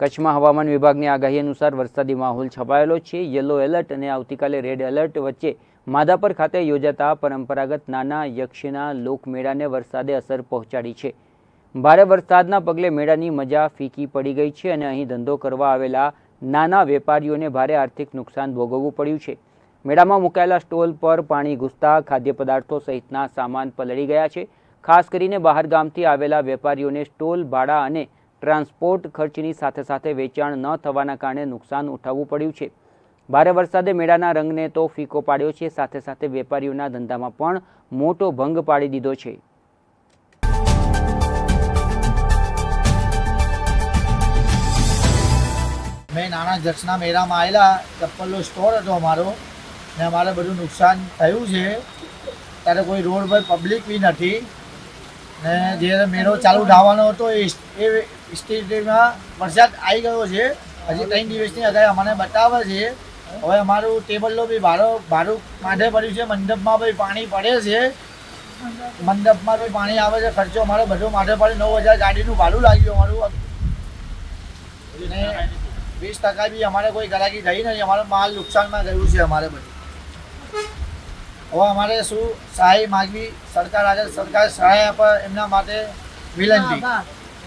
કચ્છમાં હવામાન વિભાગની આગાહી અનુસાર વરસાદી માહોલ છવાયેલો છે. યલો એલર્ટ અને આવતીકાલે રેડ એલર્ટ વચ્ચે માધાપર ખાતે યોજાતા પરંપરાગત નાના યક્ષના લોકમેળાને વરસાદે અસર પહોંચાડી છે. ભારે વરસાદના પગલે મેળાની મજા ફીકી પડી ગઈ છે અને અહીં ધંધો કરવા આવેલા નાના વેપારીઓને ભારે આર્થિક નુકસાન ભોગવવું પડ્યું છે. મેળામાં મુકાયેલા સ્ટોલ પર પાણી ઘૂસતા ખાદ્ય પદાર્થો સહિતના સામાન પલળી ગયા છે. ખાસ કરીને બહાર ગામથી આવેલા વેપારીઓને સ્ટોલ, ભાડા અને ટ્રાન્સપોર્ટ ખર્ચની સાથે સાથે વેચાણ ન થવાના કારણે નુકસાન ઉઠાવવું પડ્યું છે. ભારે વરસાદે મેળાના રંગને તો ફીકો પાડ્યો છે, સાથે સાથે વેપારીઓના ધંધામાં પણ મોટો ભંગ પાડી દીધો છે. મેં નાના જક્ષના મેળામાં આવેલા, ચપ્પલનો સ્ટોર હતો અમારો, ને અમારે બધું નુકસાન થયું છે. ત્યારે કોઈ રોડ પર પબ્લિક બી નથી. ને જે મેળો ચાલુ ઢાવાનો હતો એ સ્ટેટમાં વરસાદ આવી ગયો છે. હજી ત્રણ દિવસની અગાઉ અમને બતાવે છે. હવે અમારું ટેબલનો બી ભાડો ભાડું માથે પડ્યું છે. મંડપમાં ભાઈ પાણી પડે છે. મંડપમાં બી પાણી આવે છે. ખર્ચો અમારો બધો માથે પડે. નવ હજાર ગાડીનું ભાડું લાગ્યું અમારું. વીસ ટકા બી અમારે કોઈ ગરાકી થઈ નથી. અમારો માલ નુકસાનમાં ગયું છે અમારે બધું. હવે અમારે શું સહાય માગવી સરકાર આગળ સરકાર સહાય આપે એમના માટે વિનંતી.